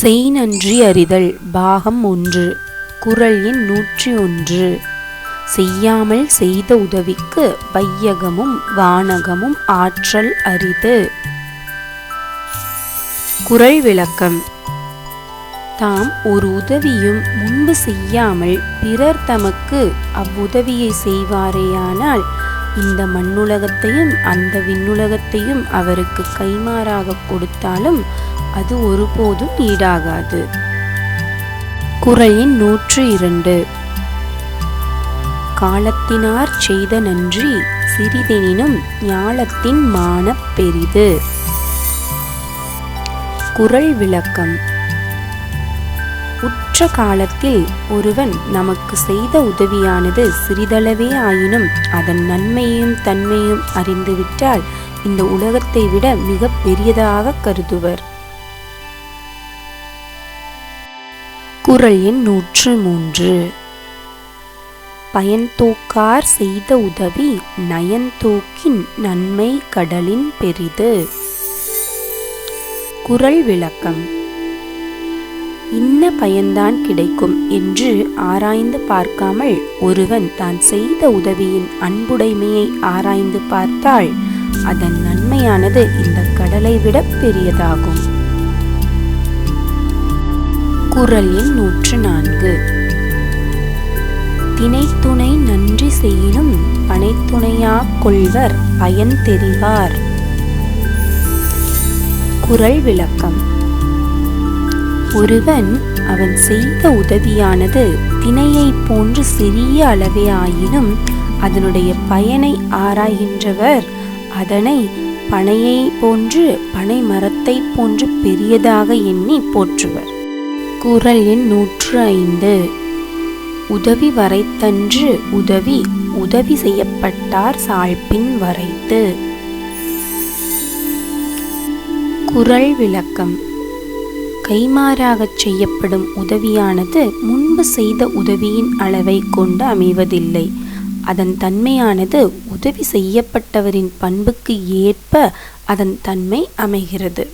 செய் நன்றி அறிதல். பாகம் ஒன்று. குரல் எண் நூற்றி ஒன்று. செய்யாமல் செய்த உதவிக்கு வையகமும் வானகமும் ஆற்றல் அரிது. குறள் விளக்கம். தாம் ஒரு உதவியும் முன்பு செய்யாமல் பிறர் தமக்கு அவ்வுதவியை செய்வாரேயானால் இந்த மண்ணுலகத்தையும் அந்த விண்ணுலகத்தையும் அவருக்கு கைமாறாக கொடுத்தாலும் அது ஒருபோதும் ஈடாகாது. குறளின் நூற்று இரண்டு. காலத்தினார் செய்த நன்றி சிறிதெனினும் ஞாலத்தின் மானப் பெரிது. குறள் விளக்கம். உற்ற காலத்தில் ஒருவன் நமக்கு செய்த உதவியானது சிறிதளவே ஆயினும் அதன் நன்மையும் தன்மையும் அறிந்துவிட்டால் இந்த உலகத்தை விட மிக பெரியதாக கருதுவர். குரல் எண் நூற்று மூன்று. பயன்தூக்கார் செய்த உதவி நயன்தூக்கின் நன்மை கடலின் பெரிது. குறள் விளக்கம். இன்ன பயன்தான் கிடைக்கும் என்று ஆராய்ந்து பார்க்காமல் ஒருவன் தான் செய்த உதவியின் அன்புடைமையை ஆராய்ந்து பார்த்தால் அதன் நன்மையானது இந்த கடலை விட பெரியதாகும். குரலின் எண் நூற்று நான்கு. தினைத்துணை நன்றி செய்யினும் பனைத்துணையாக கொள்வர் பயன் தெரிவார். குரல் விளக்கம். ஒருவன் அவன் செய்த உதவியானது தினையைப் போன்று சிறிய அளவே ஆயினும் அதனுடைய பயனை ஆராய்கின்றவர். அதனை பனையை போன்று பனை மரத்தை போன்று பெரியதாக எண்ணி போற்றுவர். குரல் எண் நூற்று ஐந்து உதவி வரைத்தன்று உதவி உதவி செய்யப்பட்டார் சாழ்பின் வரைத்து. குறள் விளக்கம். கைமாறாகச் செய்யப்படும் உதவியானது முன்பு செய்த உதவியின் அளவை கொண்டு அமைவதில்லை. அதன் தன்மையானது உதவி செய்யப்பட்டவரின் பண்புக்கு ஏற்ப அதன் தன்மை அமைகிறது.